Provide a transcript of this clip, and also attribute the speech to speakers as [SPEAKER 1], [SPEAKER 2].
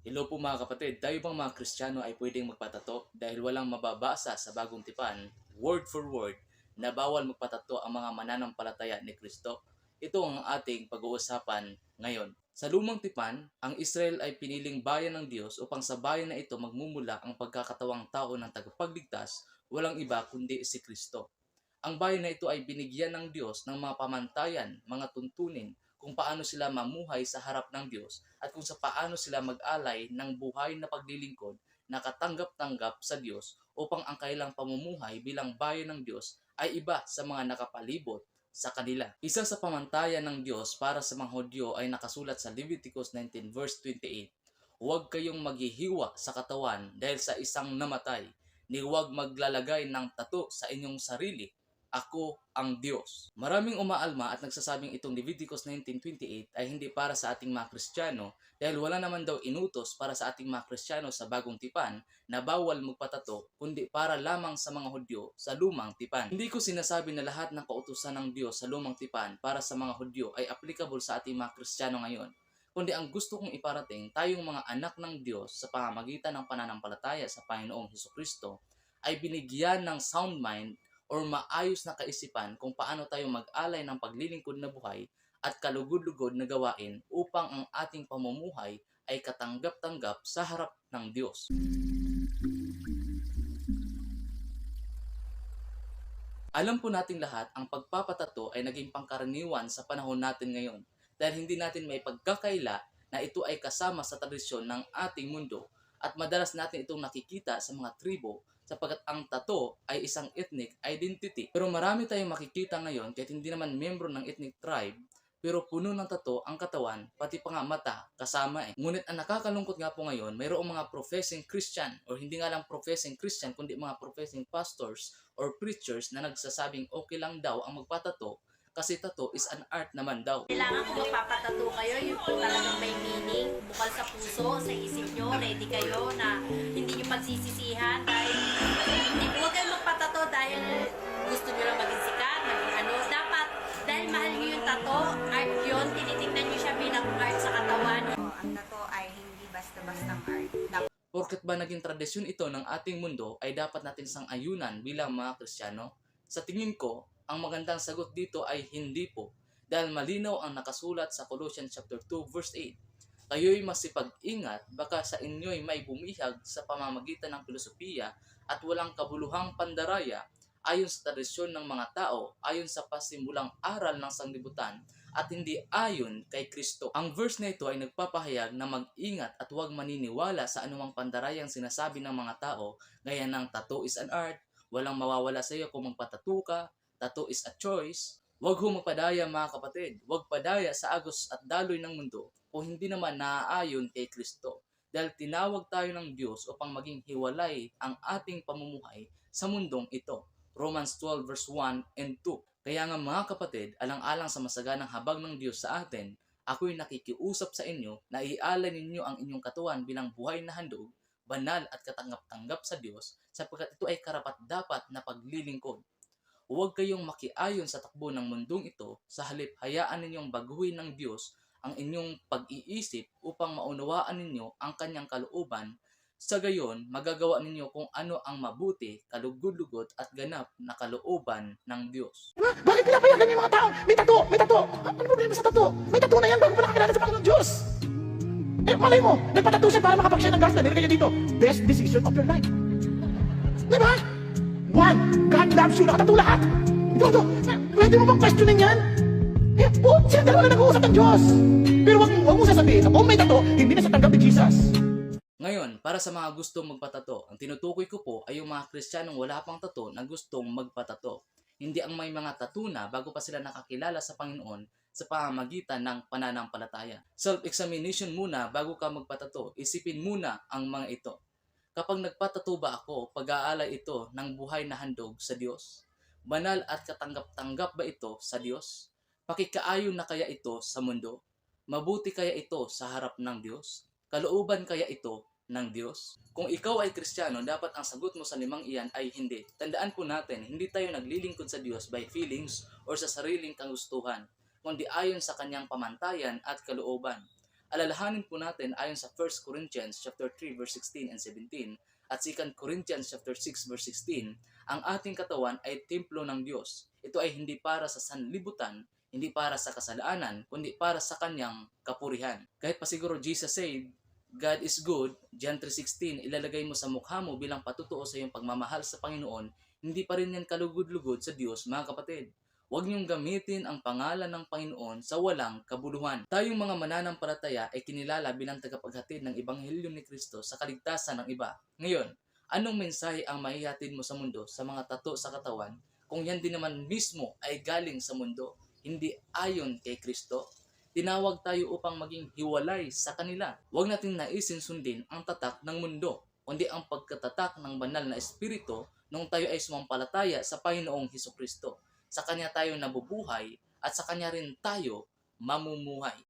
[SPEAKER 1] Hello po mga kapatid, tayo bang mga Kristiyano ay pwedeng magpatato dahil walang mababasa sa bagong tipan, word for word, na bawal magpatato ang mga mananampalataya ni Kristo? Ito ang ating pag-uusapan ngayon. Sa lumang tipan, ang Israel ay piniling bayan ng Diyos upang sa bayan na ito magmumula ang pagkakatawang tao ng tagapagligtas, walang iba kundi si Kristo. Ang bayan na ito ay binigyan ng Diyos ng mga pamantayan, mga tuntunin, kung paano sila mamuhay sa harap ng Diyos at kung sa paano sila mag-alay ng buhay na paglilingkod na katanggap-tanggap sa Diyos upang ang kailang pamumuhay bilang bayan ng Diyos ay iba sa mga nakapalibot sa kanila. Isa sa pamantayan ng Diyos para sa mga Hudyo ay nakasulat sa Leviticus 19 verse 28. Huwag kayong maghihiwa sa katawan dahil sa isang namatay, ni huwag maglalagay ng tato sa inyong sarili ako ang Diyos. Maraming umaalma at nagsasabing itong Leviticus 19.28 ay hindi para sa ating mga Kristiyano dahil wala naman daw inutos para sa ating mga Kristiyano sa bagong tipan na bawal magpatato kundi para lamang sa mga Hudyo sa lumang tipan. Hindi ko sinasabi na lahat ng kautusan ng Diyos sa lumang tipan para sa mga Hudyo ay applicable sa ating mga Kristiyano ngayon kundi ang gusto kong iparating tayong mga anak ng Diyos sa pamamagitan ng pananampalataya sa Panginoong Heso Kristo ay binigyan ng sound mind or maayos na kaisipan kung paano tayo mag-alay ng paglilingkod na buhay at kalugod-lugod na gawain upang ang ating pamumuhay ay katanggap-tanggap sa harap ng Diyos. Alam po nating lahat, ang pagpapatato ay naging pangkaraniwan sa panahon natin ngayon dahil hindi natin may pagkakaila na ito ay kasama sa tradisyon ng ating mundo at madalas natin itong nakikita sa mga tribo sapagkat ang tato ay isang ethnic identity. Pero marami tayong makikita ngayon kahit hindi naman membro ng ethnic tribe pero puno ng tato ang katawan, pati pa nga mata, kasama eh. Ngunit ang nakakalungkot nga po ngayon, mayroong mga professing Christian or hindi nga lang professing Christian kundi mga professing pastors or preachers na nagsasabing okay lang daw ang magpatato kasi tato is an art naman daw.
[SPEAKER 2] Kailangan kung magpapatato kayo, yung po talagang may meaning, bukal sa puso, sa isip nyo, ready kayo na hindi nyo pagsisisihan dahil hindi huwag kayong magpatato dahil gusto nyo lang maging sikat, maging ano, dapat dahil mahal nyo yung tato, art yun, tinitingnan nyo siya bilang art sa katawan.
[SPEAKER 3] Oh, ang tato ay hindi basta-bastang art. Dapat
[SPEAKER 1] Porket ba naging tradisyon ito ng ating mundo ay dapat natin sang ayunan bilang mga Kristiyano? Sa tingin ko, ang magandang sagot dito ay hindi po dahil malinaw ang nakasulat sa Colossians chapter 2 verse 8. Kayo'y masipag-ingat baka sa inyo'y may bumihag sa pamamagitan ng filosofiya at walang kabuluhang pandaraya ayon sa tradisyon ng mga tao, ayon sa pasimulang aral ng sanglibutan at hindi ayon kay Kristo. Ang verse na ito ay nagpapahayag na mag-ingat at huwag maniniwala sa anumang pandarayang sinasabi ng mga tao gaya ng tattoo is an art, walang mawawala sa iyo kung magpatato ka, tattoo is a choice. Huwag ho magpadaya mga kapatid, huwag padaya sa agos at daloy ng mundo kung hindi naman naaayon kay Kristo. Dahil tinawag tayo ng Diyos upang maging hiwalay ang ating pamumuhay sa mundong ito. Romans 12 verse 1 and 2. Kaya nga mga kapatid, alang-alang sa masaganang habag ng Diyos sa atin, ako'y nakikiusap sa inyo na ialay ninyo ang inyong katawan bilang buhay na handog, banal at katanggap-tanggap sa Diyos sapagkat ito ay karapat-dapat na paglilingkod. Huwag kayong makiayon sa takbo ng mundong ito, sa halip hayaan ninyong baguhin ng Diyos ang inyong pag-iisip upang maunawaan ninyo ang kanyang kalooban sa gayon, magagawa ninyo kung ano ang mabuti, kalugod-lugod at ganap na kalooban ng Diyos.
[SPEAKER 4] Diba? Bakit pinapayagan yung mga tao? May tato, may tato. Ano problema sa tato? May tato na yan bago pa nakakilala sa Panginoon Diyos. Eh, malay mo, nagpatato siya para makapag-share ng na nilagay niya dito. Best decision of your life. Di ba? One, God loves you. Nakatato lahat. Ito, ito. Pwede mo bang questionin yan? Eh, po, sila dalawa na nag-uusap ng Diyos. Pero wag, wag mo sasabihin na kung may tato, hindi na siya tanggap ni Jesus.
[SPEAKER 1] Ngayon, para sa mga gustong magpatato, ang tinutukoy ko po ay yung mga Kristiyanong wala pang tato na gustong magpatato. Hindi ang may mga tato na bago pa sila nakakilala sa Panginoon sa pamamagitan ng pananampalataya. Self-examination muna bago ka magpatato. Isipin muna ang mga ito. Kapag nagpatato ba ako, pag-aalay ito ng buhay na handog sa Diyos? Banal at katanggap-tanggap ba ito sa Diyos? Pakikaayon na kaya ito sa mundo? Mabuti kaya ito sa harap ng Diyos? Kalooban kaya ito ng Diyos? Kung ikaw ay Kristiyano, dapat ang sagot mo sa limang iyan ay hindi. Tandaan po natin, hindi tayo naglilingkod sa Diyos by feelings or sa sariling kagustuhan, kundi ayon sa kanyang pamantayan at kalooban. Alalahanin po natin ayon sa 1 Corinthians chapter 3 verse 16 and 17 at 2 Corinthians chapter 6 verse 16, ang ating katawan ay templo ng Diyos. Ito ay hindi para sa sanlibutan, hindi para sa kasalanan, kundi para sa kanyang kapurihan. Kahit pa siguro Jesus said, God is good, John 3.16, ilalagay mo sa mukha mo bilang patutuo sa iyong pagmamahal sa Panginoon, hindi pa rin yan kalugod-lugod sa Diyos, mga kapatid. Huwag niyong gamitin ang pangalan ng Panginoon sa walang kabuluhan. Tayong mga mananampalataya ay kinilala bilang tagapaghatid ng Ebanghelyo ni Kristo sa kaligtasan ng iba. Ngayon, anong mensahe ang maihatid mo sa mundo sa mga tato sa katawan kung yan din naman mismo ay galing sa mundo, hindi ayon kay Kristo? Tinawag tayo upang maging hiwalay sa kanila. Huwag nating naisin sundin ang tatak ng mundo, kundi ang pagkatatak ng banal na espiritu nung tayo ay sumampalataya sa Panginoong Heso Kristo. Sa Kanya tayo nabubuhay at sa Kanya rin tayo mamumuhay.